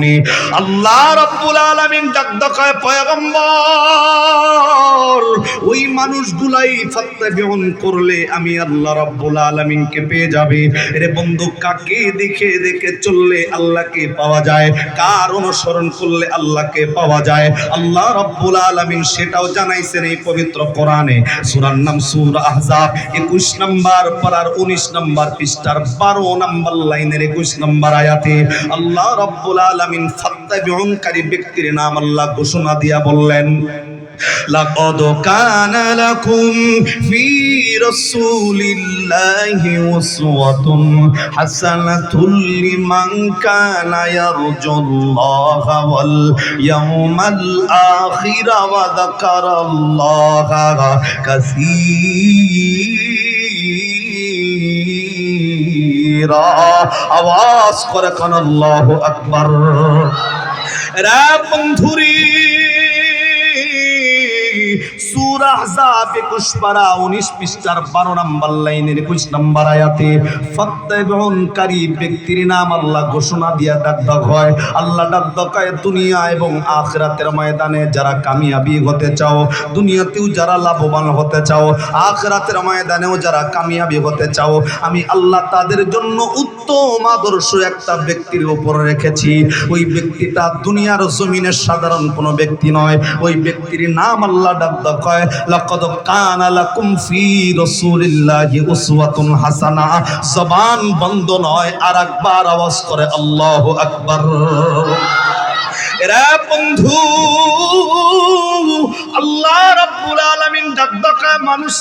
কওমি আল্লাহ রাব্বুল আলামিন ডাক দেখায় পয়গম্বর, ওই মানুষগুলাই ফাত্তাবিউন করলে আমি আল্লাহ রাব্বুল আলামিনকে পেয়ে যাবে। রে বন্ধু, কাকে দেখে দেখে চললে আল্লাহকে পাওয়া যায়? কার অনুসরণ করলে আল্লাহকে পাওয়া যায়? আল্লাহ রাব্বুল আলামিন সেটাও জানাইছেন এই পবিত্র কোরআনে। সূরার নাম সূরা আহজাব 21 নম্বর পারার 19 নম্বর পৃষ্ঠার 12 নম্বর লাইনের 21 নম্বর আয়াতে আল্লাহ রব্বুল রাব্বুল আলামিন ফাত্তাবিউনকারী ব্যক্তির নাম আল্লাহ ঘোষণা দিয়া বললেন لقد كان لكم في رسول الله أسوة حسنة لمن كان يرجو الله واليوم الآخر وذكر الله كثيرا আওয়াজ করে কান আল্লাহ আকবার। রা বন্ধুরী সূরা আহজাব 21 পারা 19 পৃষ্ঠার 12 নম্বর লাইনের 21 নম্বর আয়াতে ফাত্তাবিউনকারী ব্যক্তির নাম আল্লাহ ঘোষণা দিয়া ডাক ডাক হয়। আল্লাহ ডাক দুনিয়া এবং আখিরাতের ময়দানে যারা কামিয়াবি হতে চাও, দুনিয়াতেও যারা লাভবান হতে চাও, আখিরাতের ময়দানেও যারা কামিয়াবি হতে চাও, আমি আল্লাহ তাদের জন্য উত্তম আদর্শ একটা ব্যক্তির উপর রেখেছি। ওই ব্যক্তিটা দুনিয়ার জমিনের সাধারণ কোনো ব্যক্তি নয়। ওই ব্যক্তির নাম আল্লাহ ডাক কয় লাকাদ কানা লাকুম ফি রাসূলিল্লাহি উসওয়াতুন হাসানা। জবান বন্ধ নয় আর আওয়াজ করে আল্লাহু আকবার। এরা বন্ধু, আল্লাহ মানুষ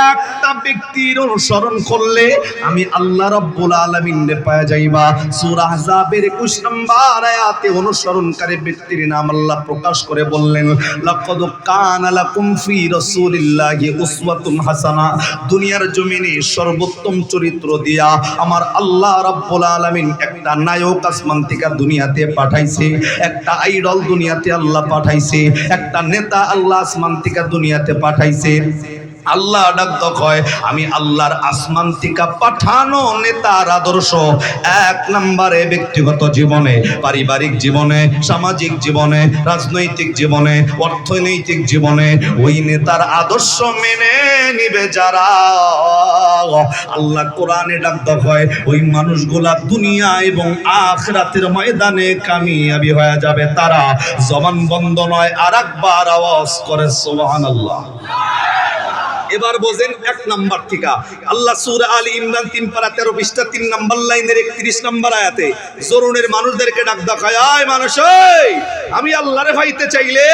একটা ব্যক্তির অনুসরণ করলে আমি আল্লাহ রাব্বুল আলামিন রে যাইবা। সূরা আহজাবের 21 নম্বর আয়াতে অনুসরণকারী ব্যক্তির নাম আল্লাহ প্রকাশ করে বললেন, লাকাদ কানা লাকুম ফি রাসূলিল্লাহি উসওয়াতুন হাসানা। দুনিয়ার জমিনে সর্বোত্তম চরিত্র দিয়া আমার আল্লাহ রাব্বুল আলামিন একটা নায়ক আসমান থেকে দুনিয়াতে পাঠাইছে, একটা আইডল দুনিয়াতে আল্লাহ পাঠাইছে। একটা নেতা আল্লাহ আসমান থেকে দুনিয়াতে পাঠাইছে। আল্লাহ ডাক কয়, আমি আল্লাহর আসমান থেকে পাঠানো নেতার আদর্শ। এক নম্বরে ব্যক্তিগত জীবনে, পারিবারিক জীবনে, সামাজিক জীবনে, রাজনৈতিক জীবনে, অর্থনৈতিক জীবনে, ওই নেতার আদর্শ মেনে নিবে যারা। আল্লাহ কোরআনে ডাক হয় ওই মানুষগুলা দুনিয়া এবং আখরাতের ময়দানে কামিয়াবি হয়ে যাবে তারা। জবান বন্ধ নয় আর একবার আওয়াজ করে সোহান আল্লাহ এবার বোঝেন এক নাম্বার ঠিকা। আল্লাহ সূরা আলী ইমরান তিন পারা তেরো পৃষ্ঠা, তিন নাম্বার লাইনের একত্রিশ নাম্বার আয়াতে জরুনের মানুষদেরকে ডাক দেখায় মানুষ আমি আল্লাহরে ভাইতে চাইলে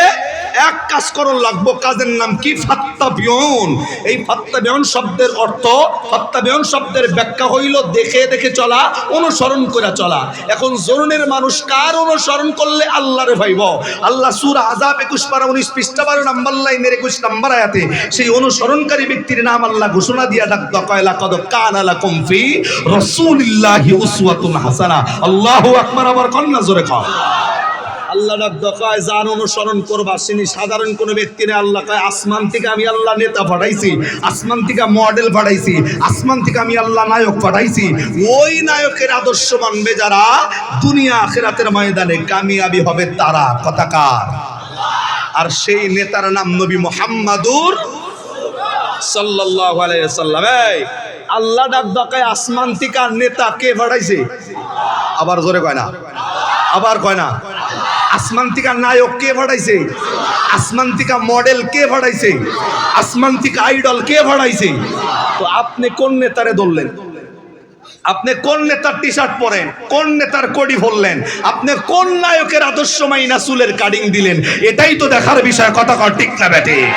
এক কাজ করণ লাগবো কাজের নাম কি? ফাত্তা বিয়ন এই ফাত্তা বিয়ন শব্দের অর্থ ফাত্তা বিয়ন শব্দের ব্যাখ্যা হইল দেখে দেখে চলা, অনুসরণ করে চলা। এখন জরুনের মানুষ কার অনুসরণ করলে আল্লাহরে ভাইব? আল্লাহ সুর আজাব একুশ পারা উনিশ পৃষ্ঠা, বারো নাম্বার লাইনের একুশ নাম্বার আয়াতে সেই অনুসরণকারী ব্যক্তির নাম আল্লাহ ঘোষণা দিয়া ডাক দকয়লা কদ কান আলা কমফি রসুলিল্লাহি উসওয়াতুন হাসানা। আল্লাহু আকবার, আবার কন্যা জোরে কয়। আল্লাহ ডাক দকায় যার অনুসরণ করবা তিনি সাধারণ কোনো ব্যক্তিরে আল্লাহ কয়, আসমান থেকে আমি আল্লাহ নেতা পাঠাইছি, আসমান থেকে মডেল পাঠাইছি, আসমান থেকে আমি আল্লাহ নায়ক পাঠাইছি। ওই নায়কের আদর্শ মানবে যারা দুনিয়া আখেরাতের ময়দানে কামিয়াবি হবে তারা। কথাকার আর সেই নেতার নাম নবী মোহাম্মদুর সাল্লাল্লাহু আলাইহি সাল্লাম এই, আল্লাহ ডাক দকায় আসমান থেকে নেতা কে পাঠাইছে? আবার জোরে কয় না। আবার কয় না। আসমান থেকে নায়ক কে পাঠাইছে? আসমান থেকে মডেল কে পাঠাইছে? আসমান থেকে আইডল কে পাঠাইছে? তো আপনি কোন নেতারে ধরলেন? আপনি কোন নেতার টি শার্ট পরেন? কোন নেতার কোডি ভরলেন? আপনি কোন নায়কের আদর্শ মাইনা চুলের কাটিং দিলেন? এটাই তো দেখার বিষয়। কথা ঠিক না বেটে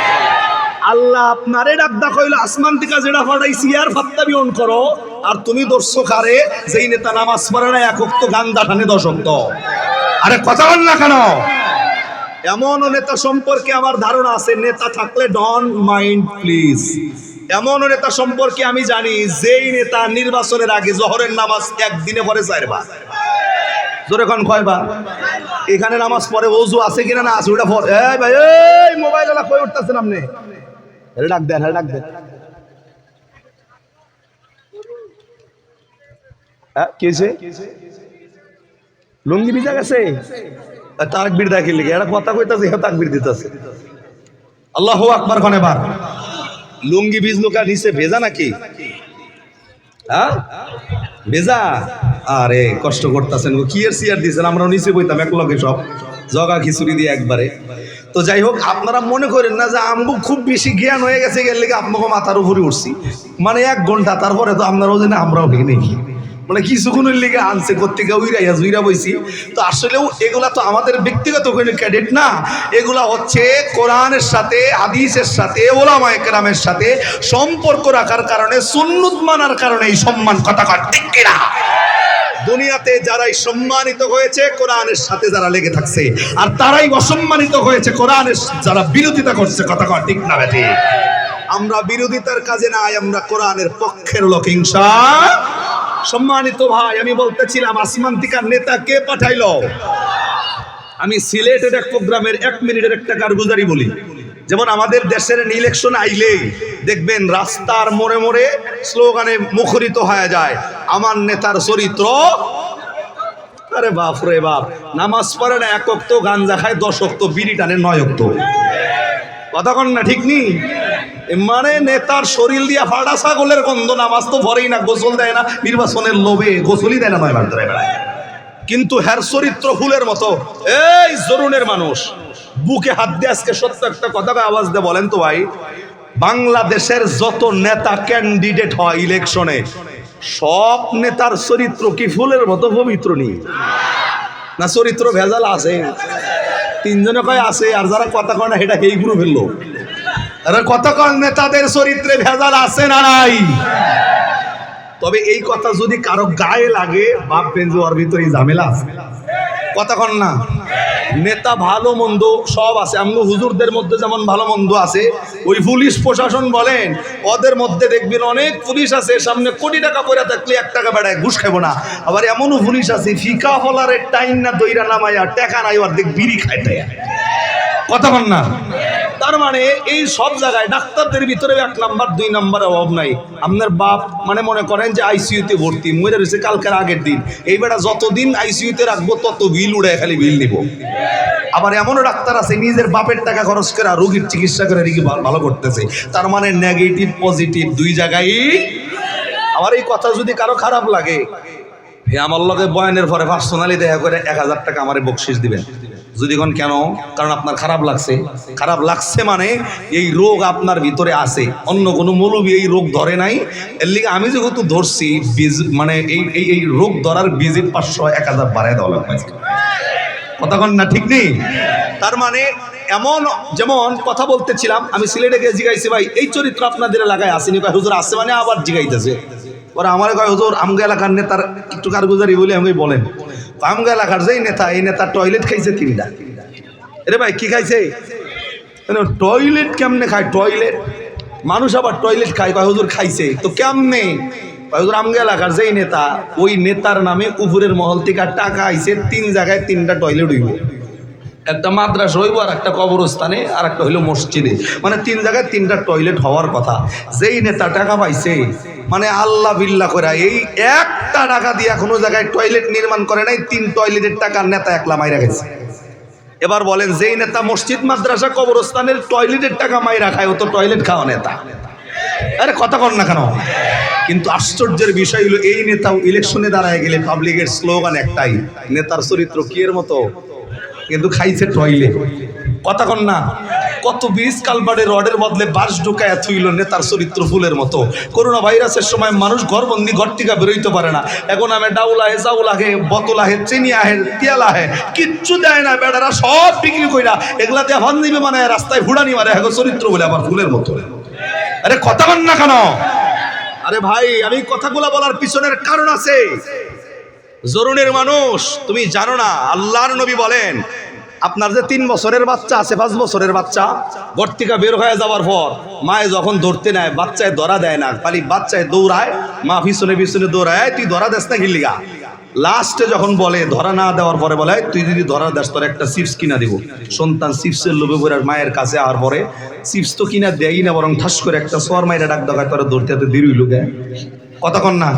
আল্লাহ আপনারে ডাক হইল আসমান থেকে যেটা পাঠাইছি আর ফাত্তা বিয়ন করো। আর তুমি দর্শক আরে, যেই নেতা নামাজ পড়ে না একক তো গান দাঠানে দর্শক তো আরে কথা বল না কেন? এমন নেতা সম্পর্কে আমার ধারণা আছে, নেতা থাকলে ডন মাইন্ড, প্লিজ। এমন নেতা সম্পর্কে আমি জানি, যেই নেতা নির্বাচনের আগে জহরের নামাজ একদিনে পরে চারবার। জোরে কোন কয়বার? এখানে নামাজ পড়ে ওজু আছে কিনা না আছে, ওটা পড়ে। এই ভাই, এই মোবাইল কই উঠতেছেন আপনি? ডাক দেন হেলে ডাক দেন লুঙ্গি ভিজা গেছে? তাকবির দেখি লিখে এটা কথা কইতাছে হ্যাঁ তাকবির দিতেছে। আল্লাহ আকবার খানে বার লুঙ্গি ভিজলো কা নিচে, ভেজা নাকি? হ্যাঁ ভেজা? আরে, কষ্ট করতেছেন কি এর সিয়ার দিয়েছেন? আমরা নিচে বইতাম এক লগে সব। জগা খিচুড়ি দিয়ে একবারে। তো যাই হোক, আপনারা মনে করেন না যে আমগো খুব বেশি জ্ঞান হয়ে গেছে গেলে আপনাকে মাথার উপরে উঠছি। মানে এক ঘণ্টা, তারপরে তো আপনারাও জানে আমরাও ভেঙে নেই। মানে কিছুক্ষণের লিগে আনছে, কর্তিকা উইরাইয়া জুইরা বইছি। তো আসলেও এগুলা তো আমাদের ব্যক্তিগত কোনো ক্যাডেট না। এগুলা হচ্ছে কোরআনের সাথে, হাদিসের সাথে ওলামা একরামের সাথে সম্পর্ক রাখার কারণে, সুন্নত মানার কারণে এই সম্মান কথা ঠিক কিনা? দুনিয়াতে যারাই সম্মানিত হয়েছে, কোরআনের সাথে যারা লেগে থাকছে। আর তারাই অসম্মানিত হয়েছে, কোরআনের যারা বিরোধিতা করছে, কথা কর ঠিক না বেটি? আমরা বিরোধিতার কাজে নাই, আমরা কোরআনের পক্ষের লোক হিংসা সম্মানিত ভাই, আমি বলতেছিলাম, আসমান তিকার নেতা কে পাঠাইলো? আমি সিলেটের এক প্রোগ্রামের এক মিনিটের একটা কারগুজারি বলি। যেমন আমাদের দেশের ইলেকশন আইলেই দেখবেন রাস্তার মোড়ে মোড়ে স্লোগানে মুখরিত হয়ে যায়, আমার নেতার চরিত্র। আরে বাপ রে বাপ, নামাজ পড়ে না একক তো গাঞ্জা খায় দশক তো বিড়ি টানে নয়ক তো কতক্ষণ না, ঠিক নি? মানে নেতার শরীর দিয়া ফাটা ছাগলের গন্ধ, নামাজ তো ভরেই না, গোসল দেয় না, নির্বাচনের লোভে গোসলই দেয় না নয় বার কিন্তু হ্যার চরিত্র ফুলের মতো, এই জরুনের মানুষ। বুকে হাত দিয়ে আজকে সত্য একটা কথা আওয়াজ দিয়ে বলেন তো ভাই। বাংলাদেশের যত নেতা ক্যান্ডিডেট হয় ইলেকশনে সব নেতার চরিত্র কি ফুলের মতো পবিত্র নেই না চরিত্র ভেজাল আছে? তিনজনে কয় আছে, আর যারা কথা কয় না, সেটা এই গ্রুপের লোক? আরে কথা কয়, নেতাদের চরিত্রে ভেজাল আছে না নাই? তবে এই কথা যদি কারও গায়ে লাগে বাপ ওর ভিতরে ঝামেলা আছে। কতক্ষণ না। নেতা ভালো মন্দ সব আছে। আমগো হুজুরদের মধ্যে যেমন ভালো মন্দ আছে, ওই পুলিশ প্রশাসন বলেন, ওদের মধ্যে দেখবেন অনেক পুলিশ আছে, সামনে কোটি টাকা করে থাকলে এক টাকা বেড়ায়, ঘুষ খাব না। আবার এমনও পুলিশ আছে, ফিকা হলারের টাইম না, দইরা নামাইয়া টেকা নাই দেখ বিড়ি খায় কথা কতক্ষণ না। তার মানে এই সব জায়গায় ডাক্তারদের ভিতরে এক নাম্বার, দুই নাম্বার অভাব নাই। আপনার বাপ মানে মনে করেন যে আইসিইউতে ভর্তি, মরে রয়েছে কালকের আগের দিন। এই বেটা যতদিন আইসিইউতে রাখব, তত বিল উড়ে খালি বিল নিব। আবার এমনও ডাক্তার আছে, নিজের বাপের টাকা খরচ করে রোগীর চিকিৎসা করে রোগী ভালো করতেছে। তার মানে নেগেটিভ পজিটিভ দুই জায়গায় আমার এই কথা যদি কারও খারাপ লাগে আমার লগে বয়ানের পরে পার্সোনালি দেখা করে এক হাজার টাকা আমার বকশিস দিবেন। যদি কোন? কেন কারণ আপনার খারাপ লাগছে। খারাপ লাগছে মানে এই রোগ আপনার ভিতরে আছে। অন্য কোনো মৌলবী এই রোগ ধরে নাই। এর লিগে আমি যেহেতু ধরছি, বীজ মানে এই এই এই রোগ ধরার ভিজিট পাঁচশো, এক হাজার বাড়ায় দেওয়া লাগবে কতক্ষণ না, ঠিক নেই? তার মানে এমন, যেমন কথা বলতেছিলাম, আমি সিলেটে গিয়ে জিগাইছি, ভাই, এই চরিত্র আপনাদের এলাকায় আসেনি কয় হুজুর আসছে মানে আবার জিগাইতেছে। পরে আমার কয়, হুজুর, আমগা এলাকার নেতার একটু কারগুজারি বলে আমি বলেন। আমগা এলাকার যেই নেতা, এই নেতা টয়লেট খাইছে তিনটা। রে ভাই, কি খাইছে? টয়লেট কেমনে খায়? টয়লেট। মানুষ আবার টয়লেট খায়। কয়, হুজুর, খাইছে। তো কেমনে? হুজুর, আমগা এলাকার যেই নেতা, ওই নেতার নামে উপরের মহল থেকে টাকা আইছে, তিন জায়গায় তিনটা টয়লেট হইব। একটা মাদ্রাস হইব আর একটা কবরস্থানে, আর একটা হইল মসজিদে। মানে তিন জায়গায় তিনটা টয়লেট হওয়ার কথা। যেই নেতা টাকা পাইছে মানে আল্লাহ বিল্লাহ করে এই একটা টাকা দিয়ে কোনো জায়গায় টয়লেট নির্মাণ করে নাই, তিন টয়লেটের টাকার নেতা একলা মাইরা গেছে। এবার বলেন, যেই নেতা মসজিদ, মাদ্রাসা, কবরস্থানের টয়লেটের টাকা মাইরা খায়, ও তো টয়লেট খাওয়া নেতা। আরে কথা কর না কেন? কিন্তু আশ্চর্যের বিষয় হলো এই নেতাও ইলেকশনে দাঁড়ায় গেলে পাবলিকের স্লোগান একটাই, নেতার চরিত্র কি এর মতো? কিন্তু খাইছে টয়লেট কথা কন না, কত বীজ কালবাড়ে রডের বদলে বাঁশ ঢুকায় থুইল নেতার চরিত্র ফুলের মতো। করোনা ভাইরাসের সময় মানুষ ঘরবন্দি ঘর থেকে বেরোইতে পারে না। এখন আমি ডাউল আহে, চাউল আহে, বোতল আহে, চিনি আহে, তেল আহে, কিচ্ছু দেয় না বেড়ারা, সব বিক্রি কইরা এগুলা দিয়ে ভান দিবে মানে রাস্তায় হুড়ানি মারে এখন চরিত্র বলে আবার ফুলের মতো। আরে কথা বল না কেন? আরে ভাই, আমি কথাগুলো বলার পিছনের কারণ আছে। জরুনের মানুষ, তুমি জানো না, আল্লাহর নবী বলেন, আপনার যে তিন বছরের বাচ্চা আছে, পাঁচ বছরের বাচ্চা বর্তিকা বের হয়ে যাওয়ার পর, মায়ে যখন ধরতে নেয়, বাচ্চায় ধরা দেয় না, খালি বাচ্চায় দৌড়ায়, মা পিছনে পিছনে দৌড়ায়, তুই ধরা দেস না গিল্লিগা লাস্টে যখন বলে, ধরা না দেওয়ার পরে বলে, তুই যদি ধরা দেস, তোর একটা চিপস কিনা দিব। সন্তান চিপসের লোভে পড়ে মায়ের কাছে আর পরে, চিপস তো কিনা দেয়ই না, বরং ঠাস করে একটা সোয়ার মায়ের ডাক দেখায়, তোরা ধরতে এত দেরি গে কতক্ষণ না।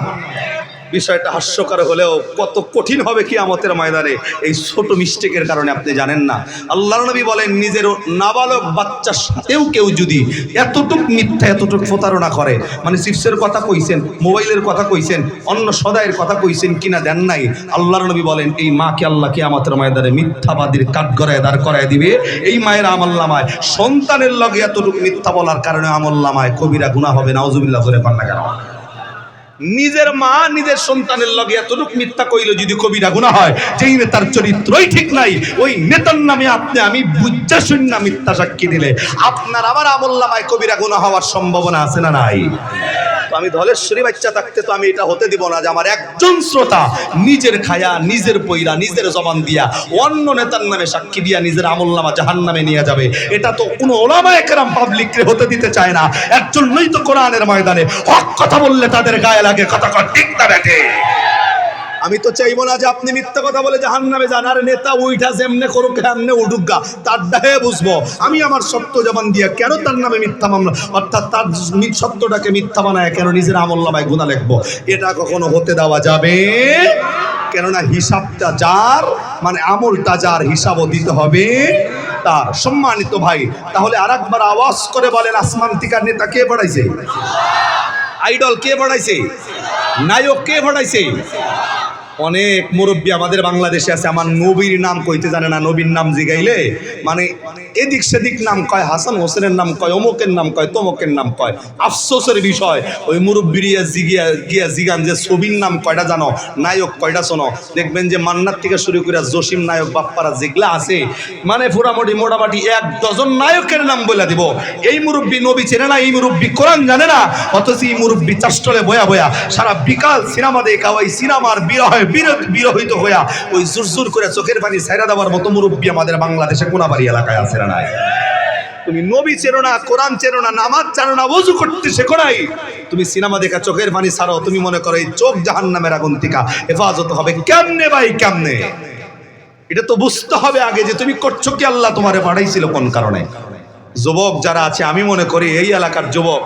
বিষয়টা হাস্যকর হলেও কত কঠিন হবে কি আমতের ময়দানে এই ছোট মিস্টেকের কারণে আপনি জানেন না। আল্লাহ নবী বলেন, নিজের নাবালক বাচ্চার সাথেও কেউ যদি এতটুক মিথ্যা, এতটুক প্রতারণা করে মানে চিপসের কথা কইছেন, মোবাইলের কথা কইছেন, অন্য সদায়ের কথা কইছেন কিনা দেন নাই, আল্লাহর নবী বলেন, এই মাকে আল্লাহ কি আমাদের ময়দানে মিথ্যাবাদীর কাঠ গড়ায় দাঁড় করায় দিবে। এই মায়ের আমল্লামায় সন্তানের লগে এতটুকু মিথ্যা বলার কারণে আমল্লামায় কবিরা গুণা হবে, নাউজুবিল্লাহ ধরে পান না কেন? নিজের মা নিজের সন্তানের লগে এতটুকু মিথ্যা কইল যদি কবিরা গুণা হয়, যেই নেতার চরিত্রই ঠিক নাই, ওই নেতার নামে আপনি আমি বুঝা শূন্য মিথ্যা সাক্ষী দিলে। আপনার আমার আমল্লামায় কবিরা গুণা হওয়ার সম্ভাবনা আছে না নাই? তো আমি ধলেশ্বরী বাচ্চা থাকতে তো আমি এটা হতে দিব না যে আমার একজন শ্রোতা নিজের খায়া, নিজের পইরা, নিজের জবান দিয়া, অন্য নেতার নামে সাক্ষী দিয়া নিজের আমল নামা জাহান নামে নিয়ে যাবে। এটা তো কোনো ওলামা একরাম পাবলিককে হতে দিতে চায় না। একজন নই তো কোরআনের ময়দানে। হক কথা বললে তাদের গায়ে লাগে, কথা কথা ঠিক না ব্যাটে আমি তো চাইব না যে আপনি মিথ্যা কথা বলে জাহান নামে যান। আর নেতা উইঠা যেমনে করুক উঠুক গা তার দাহে বুঝব। আমি আমার সত্য জবান দিয়া কেন তার নামে মিথ্যা মামলা অর্থাৎ তার সত্যটাকে মিথ্যা বানায় কেন নিজের আমল্লামায় গুণা লিখব? এটা কখনো হতে দেওয়া যাবে? কেননা হিসাবটা যার মানে আমলটা যার হিসাবও দিতে হবে। তার সম্মানিত ভাই, তাহলে আর একবার আওয়াজ করে বলেন আসমান তিকার নেতা কে বাড়াইছে? আইডল কে বাড়াইছে? নায়ক কে বাড়াইছে? অনেক মুরব্বী আমাদের বাংলাদেশে আছে। আমার নবীর নাম কইতে জানে না, নবীর নাম জিগাইলে। মানে এদিক সেদিক নাম কয়, হাসান হোসেনের নাম কয়, অমুকের নাম কয়, তমকের নাম কয়। আফসোসের বিষয়, ওই মুরব্বীরিয়া জিগিয়া, গিয়া জিগান যে ছবির নাম কয়টা জানো, নায়ক কয়টা শোনো। দেখবেন যে মান্নার থেকে শুরু করে জসিম নায়ক, বাপ্পারা যেগুলা আছে মানে মোটামুটি মোটামুটি এক ডজন নায়কের নাম বলে দিব। এই মুরব্বী নবী চেনে না, এই মুরব্বী কোরআন জানে না, অথচ এই মুরব্বী চাষ্টলে বয়া বয়া সারা বিকাল সিনেমা দেখা ওই সিনেমার বিরহে বির- বিরহিত হইয়া ওই জোর জোর করে চোখের পানি ছাইরা দেওয়ার মতো মুরব্বী আমাদের বাংলাদেশে কোনাবাড়ি এলাকায় আছে না নাই? তুমি নবী চেনো না, কোরআন চেনো না, নামাজ জানো না, ওযু করতে শেখো নাই। তুমি সিনেমা দেখা চোখের পানি ছাড়ো, তুমি মনে করো এই চোখ জাহান্নামের আগুন থেকে হেফাজত হবে কেমনে ভাই, কেমনে? এটা তো বুঝতে হবে আগে যে তুমি করছ কি আল্লাহ তোমারে পাঠাইছিল কোন কারণে? যুবক যারা আছে, আমি মনে করি এই এলাকার যুবক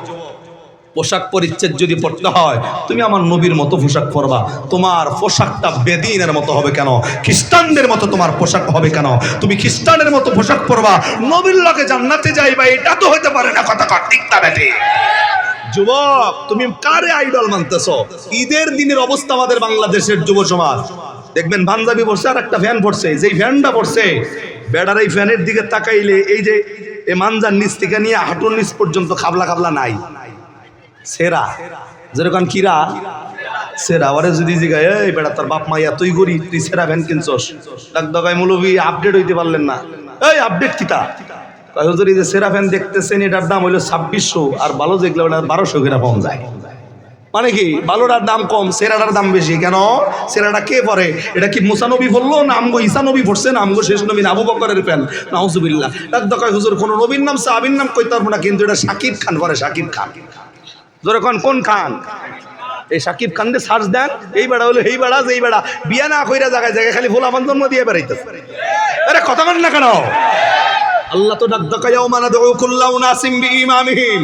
পোশাক পরিচ্ছেদ যদি পড়তে হয়, তুমি আমার নবীর মতো পোশাক পরবা। তোমার পোশাকটা বেদিনের মতো হবে কেন? খ্রিস্টানদের মতো তোমার পোশাক হবে কেন? তুমি খ্রিস্টানের মতো পোশাক পরবা। নবীর লগে জান্নাতে যাইবা, এটা তো হতে পারে না কথা ঠিক না বেটে? যুবক, তুমি কারে আইডল মানতেছ? ঈদের দিনের অবস্থা আমাদের বাংলাদেশের যুব সমাজ। দেখবেন পাঞ্জাবি পড়ছে আর একটা ফ্যান পড়ছে যেই ফ্যানটা পড়ছে বেড়ার এই ফ্যানের দিকে তাকাইলে এই যে এই মানজার নিচ থেকে নিয়ে হাঁটুর নিচ পর্যন্ত খাবলা খাবলা নাই। সেরা। যেরকম কিরা? সেরা, ওরে যদি জিগায়, এই বেড়া, তোর বাপ মাইয়া তুই গরি তুই সেরা ভ্যান কিনছস। ডাক দগাই মৌলবি আপডেট হইতে পারলেন না। এই আপডেট কিতা? হুজুর, এই যে সেরা ফ্যান দেখতেছেন, এটার দাম হইল ছাব্বিশশো, আর ভালো যেগুলো ওটা বারোশো করে পাওয়া যায়। মানে কি? ভালোটার দাম কম, সেরাটার দাম বেশি। কেন? সেরাটা কে পরে? এটা কি মুসানবী বলল না আমগো ঈসা নবী পড়ছে না আমগো শেষ নবী আবু বকরের ফ্যান? নাউজুবিল্লাহ। ডাক দগাই হুজুর, কোনো নবীর নাম, সাহাবীর নাম কইতে পারব না, কিন্তু এটা শাকিব খান করে শাকিব খান। জোরে কোন খান? এই সাকিব খানকে সার্চ দেন, এই বেড়া হলো, এই বেড়া এই বেড়া। বিয়া না কইরা জায়গায় জায়গায় খালি আমার জন্ম দিয়ে বেড়াইতেছে। আরে কথা বল না কেন? আল্লাহ তো ডাক ডাকাইও মানা দৌ কুল্লাউ নাসিম বি ইমামিহিম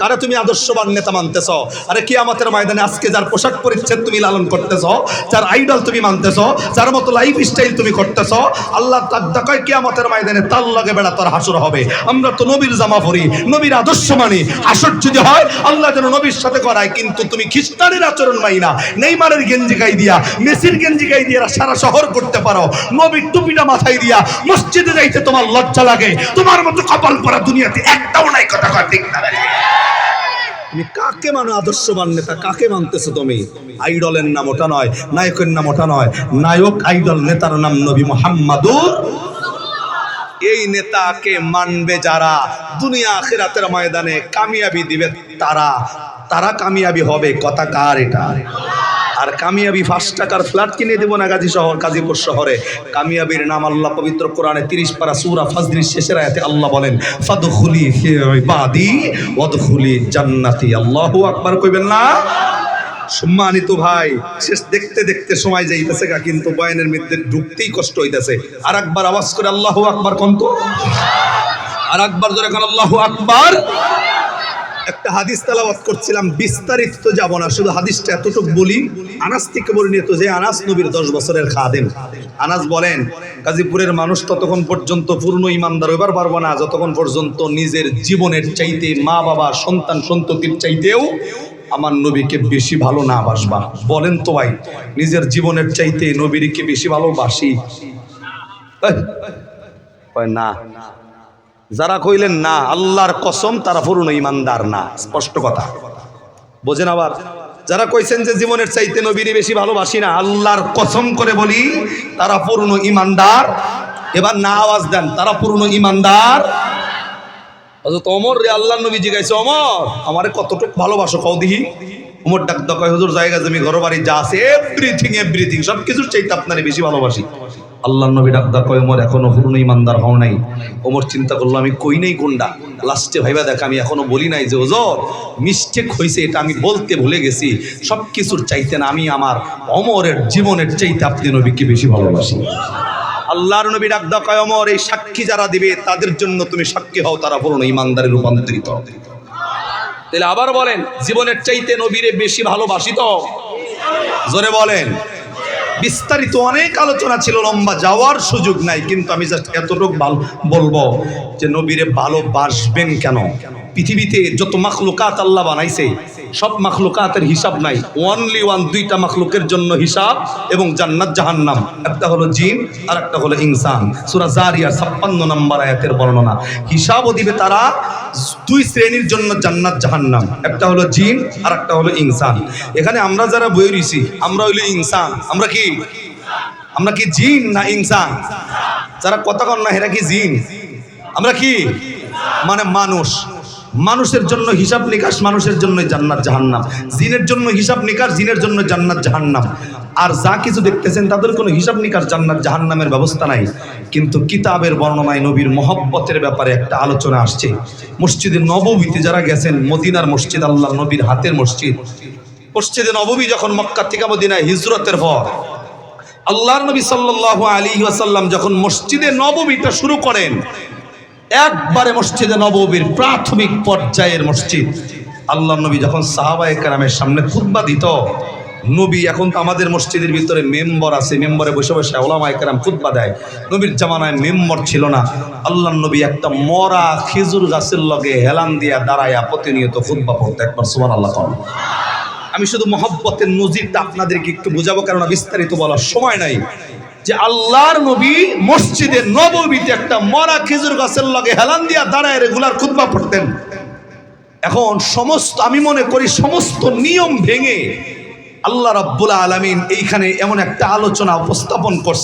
কারে তুমি আদর্শবান নেতা মানতেছ? আরে কি আমাদের ময়দানে আজকে যার পোশাক পরিচ্ছেদ তুমি লালন করতেছ, যার আইডল তুমি মানতেছ, যার মতো লাইফ স্টাইল তুমি করতেছ, আল্লাহ ডাকায় কি আমাদের ময়দানে তার লগে বেড়া তোর হাসর হবে। আমরা তো নবীর জামা পরি, নবীর আদর্শ মানি। হাসর যদি হয়, আল্লাহ যেন নবীর সাথে করায়, কিন্তু তুমি খ্রিস্টানের আচরণ মাই না। নেইমারের গেঞ্জি গাই দিয়া, মেসির গেঞ্জি গাই দিয়া সারা শহর করতে পারো। নবীর টুপিটা মাথায় দিয়া মসজিদে যাইতে তোমার লজ্জা লাগে। তোমার মতো কপাল পরা দুনিয়াতে একটাও নাই কথা কয় ঠিক না। তুমি কাকে মানো আদর্শবান নেতা কাকে মানতেছো তুমি? আইডলের নাম ওটা নয়, নায়কের নাম ওটা নয়। নায়ক, আইডল, নেতার নাম নবী মোহাম্মদুর এই নেতাকে মানবে যারা? দুনিয়া আখেরাতের ময়দানে কামিয়াবি দিবে তারা। তারা কামিয়াবি হবে। কথা কার এটা? আর কামিয়াবি পাঁচ টাকার ফ্ল্যাট কিনে দেবো না গাজী শহর, গাজীপুর শহরে। কামিয়াবির নাম আল্লাহ পবিত্র কোরআনে তিরিশ পারা সুরা ফাজরির শেষের আয়াতে আল্লাহ বলেন, ফাদখুলি ফি ইবাদি ওয়াদখুলি জান্নাতি। আল্লাহ আকবার কইবেন না? সম্মানিত ভাই, শেষ দেখতে দেখতে সময় যাইতেছে গা, কিন্তু বয়ানের মধ্যে ঢুকতেই কষ্ট হইতেছে। আর একবার আওয়াজ করে আল্লাহ আকবার কন্ত আর একবার ধরে এখন আল্লাহ আকবার? একটা হাদিস তেলাওয়াত করছিলাম, বিস্তারিত তো যাব না, শুধু হাদিসটা এতটুকু বলি। আনাস থেকে বর্ণিত যে আনাস নবীর দশ বছরের খাদেন আনাস বলেন, গাজীপুরের মানুষ ততক্ষণ পর্যন্ত পূর্ণ ইমানদার হইবার পারব না, যতক্ষণ পর্যন্ত নিজের জীবনের চাইতে মা বাবা, সন্তান সন্ততির চাইতেও আমার নবীকে বেশি ভালো না বাসবা। বলেন তো ভাই, নিজের জীবনের চাইতে নবীকে বেশি ভালোবাসি? না। যারা কইলেন, না, আল্লাহর কসম, তারা পূর্ণ ইমানদার না। স্পষ্ট কথা। বোঝেন আবার? যারা কইছেন যে জীবনের চাইতে নবীরে বেশি ভালোবাসি না, আল্লাহর কসম করে বলি, তারা পূর্ণ ইমানদার এবার না আওয়াজ দেন, তারা পূর্ণ ইমানদার ওমর রে আল্লাহ নবী জিজ্ঞাসা অমর আমারে কতটুকু ভালোবাসো, কও দিহি ওমর ডাক ডাক কয়, হুজুর, জায়গা জমি ঘর বাড়ি যা আছে এভরিথিং এভরিথিং সব কিছুর চাইতে আপনারে বেশি ভালোবাসি। আল্লাহ নবী ডাক ডাক কয় ওমর এখনও পূর্ণ ইমানদার হও নাই। ওমর চিন্তা করল, আমি কই নাই কোনটা লাস্টে ভাইবা দেখ, আমি এখনও বলি নাই যে ওজর মিস্টেক হয়েছে এটা, আমি বলতে ভুলে গেছি। সব কিছুর চাইতে না, আমি আমার অমরের জীবনের চাইতে আপনি নবীকে বেশি ভালোবাসি। আল্লাহর নবী ডাক কয় ওমর এই সাক্ষী যারা দিবে, তাদের জন্য তুমি সাক্ষী হও, তারা পূর্ণ ইমানদারে রূপান্তরিত তাহলে আবার বলেন, জীবনের চাইতে নবীরে বেশি ভালোবাসি তো? জোরে বলেন। বিস্তারিত অনেক আলোচনা ছিল, লম্বা যাওয়ার সুযোগ নাই, কিন্তু আমি জাস্ট এতটুকু বলব যে নবীরে ভালোবাসবেন কেন? পৃথিবীতে যত মাখলুকাত আল্লাহ বানাইছে, সব মাখলুকাতের হিসাব নাই। ওয়ানলি ওয়ান দুইটা মাখলুকের জন্য হিসাব এবং জান্নাত জাহান্নাম। একটা হলো জিন আর একটা হলো ইনসান। সূরা জারিয়া 56 নম্বর আয়াতের বর্ণনা। হিসাবও দিবে তারা দুই শ্রেণির জন্য জান্নাত জাহান্নাম। একটা হলো জিন আর একটা হলো ইনসান। এখানে আমরা যারা বই রইছি, আমরা হইল ইনসান। আমরা কি? আমরা কি জিন না ইনসান? যারা কথা কন না, এরা কি জিন? আমরা কি? মানে মানুষ। মানুষের জন্য হিসাব নিকাশ, মানুষের জন্য জান্নাত, জাহান্নাম। জিনের জন্য হিসাব নিকাশ, জিনের জন্য জান্নাত, জাহান্নাম। আর যা কিছু দেখতেছেন, তাদের কোনো হিসাব নিকাশ, জান্নাত, জাহান্নামের ব্যবস্থা নাই। কিন্তু কিতাবের বর্ণনায় নবীর মহব্বতের ব্যাপারে একটা আলোচনা আসছে। মসজিদে নববীতে যারা গেছেন, মদিনার মসজিদ আল্লাহ নবীর হাতের মসজিদ। মসজিদে নববী যখন মক্কা থেকে মদিনায় হিজরতের পর আল্লাহ নবী সাল্লাল্লাহু আলী ওয়াসাল্লাম যখন মসজিদে নববীটা শুরু করেন একবারে মসজিদে নববীর প্রাথমিক পর্যায়ের মসজিদ। আল্লাহ নবী যখন সাহাবায়ে কেরামের সামনে খুতবা দিত, নবী এখন আমাদের মসজিদের ভিতরে মেম্বর আছে, মেম্বরে বসে বসে ওলামায়ে কেরাম খুতবা দেয়। নবীর জামানায় মেম্বর ছিল না। আল্লাহ নবী একটা মরা খেজুর গাছের লগে হেলান দিয়া দাঁড়ায়া প্রতিনিয়ত খুতবা পড়তো একবার, সুবহানাল্লাহ করেন আমি শুধু মহব্বতের নজিরটা আপনাদেরকে একটু বোঝাবো কারণ বিস্তারিত বলার সময় নাই। যে আল্লাহর নবী মসজিদে নবীতে একটা মরা খেজুর গাছের লগে হেলান দিয়া দাঁড়ায় রেগুলার খুদ্া পড়তেন। এখন সমস্ত, আমি মনে করি সমস্ত নিয়ম ভেঙে আল্লাহ রাব্বুল আলমিন এইখানে এমন একটা আলোচনা উপস্থাপন করছে